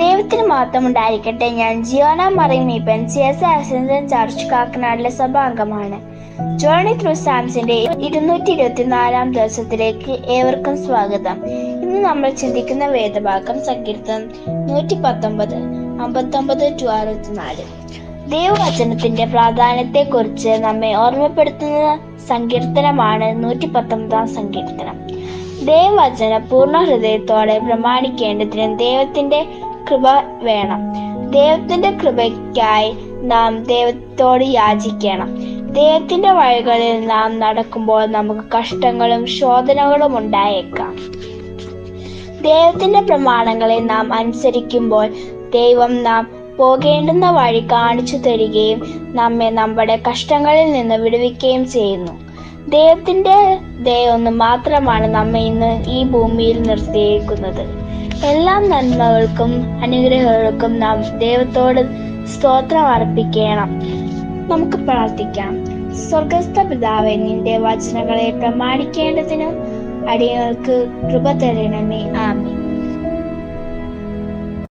മഹത്വം ഉണ്ടായിരിക്കട്ടെ ഞാൻ ജിയോന മറിമീപ്പൻ സി എസ് അസൻസൻ ചർച്ച് കാക്കനാടിലെ സഭാംഗമാണ്. ജോണി ത്രൂ സാംസിന്റെ ഇരുന്നൂറ്റി ഇരുപത്തിനാലാം ദിവസത്തിലേക്ക് ഏവർക്കും സ്വാഗതം. ഇന്ന് നമ്മൾ ചിന്തിക്കുന്ന വേദഭാഗം സങ്കീർത്തനം നൂറ്റി പത്തൊമ്പത് അമ്പത്തൊമ്പത് ടു അറുപത്തിനാല്. ദൈവവചനത്തിന്റെ പ്രാധാന്യത്തെക്കുറിച്ച് നമ്മെ ഓർമ്മപ്പെടുത്തുന്ന സങ്കീർത്തനമാണ് നൂറ്റി പത്തൊമ്പതാം സങ്കീർത്തനം. ദൈവവചന പൂർണ ഹൃദയത്തോടെ പ്രമാണിക്കേണ്ടതിന് ദൈവത്തിന്റെ കൃപ വേണം. ദൈവത്തിന്റെ കൃപയ്ക്കായി നാം ദൈവത്തോട് യാചിക്കണം. ദൈവത്തിന്റെ വഴികളിൽ നാം നടക്കുമ്പോൾ നമുക്ക് കഷ്ടങ്ങളും ശോധനകളും ഉണ്ടായേക്കാം. ദൈവത്തിന്റെ പ്രമാണങ്ങളെ നാം അനുസരിക്കുമ്പോൾ ദൈവം നാം പോകേണ്ടുന്ന വഴി കാണിച്ചു തരികയും നമ്മെ നമ്മുടെ കഷ്ടങ്ങളിൽ നിന്ന് വിടുവിക്കുകയും ചെയ്യുന്നു. ദൈവത്തിന്റെ ദയ ഒന്ന് മാത്രമാണ് നമ്മെ ഇന്ന് ഈ ഭൂമിയിൽ നിർത്തിയിരിക്കുന്നത് എല്ലാ നന്മകൾക്കും അനുഗ്രഹങ്ങൾക്കും നാം ദൈവത്തോട് സ്തോത്രം അർപ്പിക്കണം. നമുക്ക് പ്രാർത്ഥിക്കാം. സ്വർഗസ്ഥ പിതാവെ നിന്റെ വചനങ്ങളെ പ്രമാണിക്കേണ്ടതിനും അടിയങ്ങൾക്ക് കൃപ തരണമേ. ആമീൻ.